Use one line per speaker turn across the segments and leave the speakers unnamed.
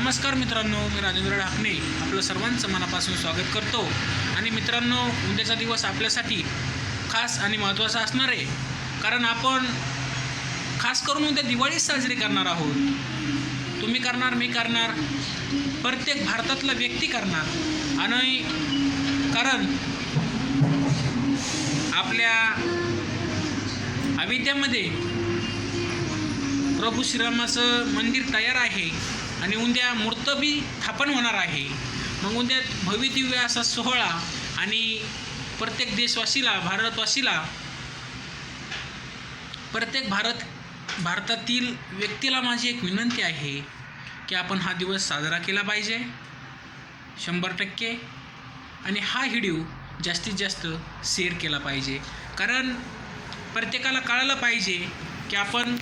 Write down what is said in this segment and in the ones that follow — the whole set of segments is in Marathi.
नमस्कार मित्रांनो मी राजेंद्र ढाकणे. आपलं सर्वांचं मनापासून स्वागत करतो. आणि मित्रांनो उद्याचा दिवस आपल्यासाठी खास आणि महत्त्वाचा असणार आहे. कारण आपण खास करून उद्या दिवाळीच साजरी करणार आहोत. तुम्ही करणार मी करणार. प्रत्येक भारतातला व्यक्ती करणार. आणि कारण आपल्या अविद्यामध्ये प्रभू श्रीरामाचं मंदिर तयार आहे. आणि उद्या मूर्तबी स्थापन होणार आहे. मग उद्या भव्य दिव्य असा सोहळा आणि प्रत्येक देशवासीला भारतवासीला प्रत्येक भारत भारतातील व्यक्तीला माझी एक विनंती आहे की आपण हा दिवस साजरा केला पाहिजे शंभर टक्के. आणि हा व्हिडिओ जास्तीत जास्त शेअर केला पाहिजे. कारण प्रत्येकाला कळायला पाहिजे की आपण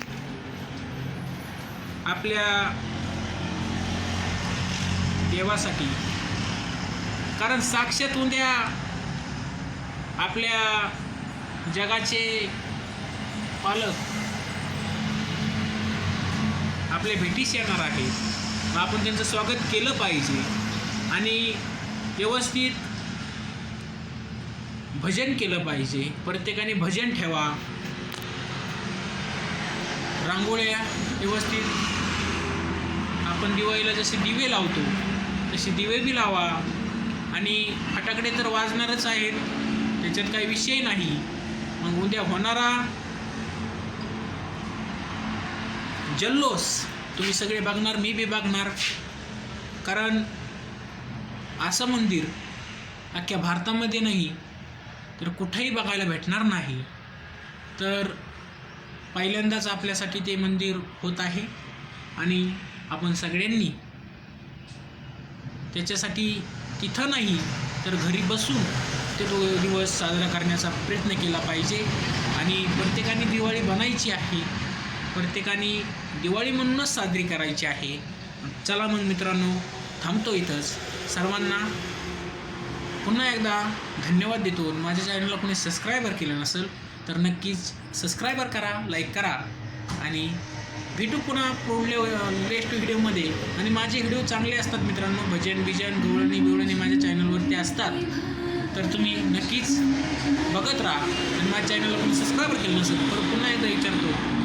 आपल्या देवासाठी. कारण साक्षात उद्या आपल्या जगाचे पालक आपल्या भेटीस येणार आहे. मग आपण त्यांचं स्वागत केलं पाहिजे आणि व्यवस्थित भजन केलं पाहिजे. प्रत्येकाने भजन ठेवा. रांगोळ्या व्यवस्थित आपण दिवाळीला जसे दिवे लावतो तसे दिवे बी लावा. आणि फटाकडे तर वाजणारच आहेत. त्याच्यात काही विषय नाही. मग उद्या होणारा जल्लोष तुम्ही सगळे बघणार मी बी बघणार. कारण असं मंदिर अख्ख्या भारतामध्ये नाही तर कुठेही बघायला भेटणार नाही. तर पहिल्यांदाच आपल्यासाठी ते मंदिर होत आहे. आणि आपण सगळ्यांनी त्याच्यासाठी तिथं नाही तर घरी बसून ते तो दिवस साजरा करण्याचा प्रयत्न केला पाहिजे. आणि प्रत्येकाने दिवाळी बनायची आहे. प्रत्येकाने दिवाळी म्हणूनच साजरी करायची आहे. चला मग मित्रांनो थांबतो इथंच. सर्वांना पुन्हा एकदा धन्यवाद देतो. माझ्या चॅनलला कोणी सबस्क्रायबर केलं नसेल तर नक्कीच सबस्क्रायबर करा लाईक करा आणि भेटू पुन्हा पुढल्या नेक्स्ट व्हिडिओमध्ये आणि माझे व्हिडिओ चांगले असतात मित्रांनो. भजन बिजन गवळणी बिवळणी माझ्या चॅनलवरती असतात. तर तुम्ही नक्कीच बघत राहा. आणि माझ्या चॅनलला कोणी सबस्क्राईब केलं नसेल तर पुन्हा एकदा विचारतो.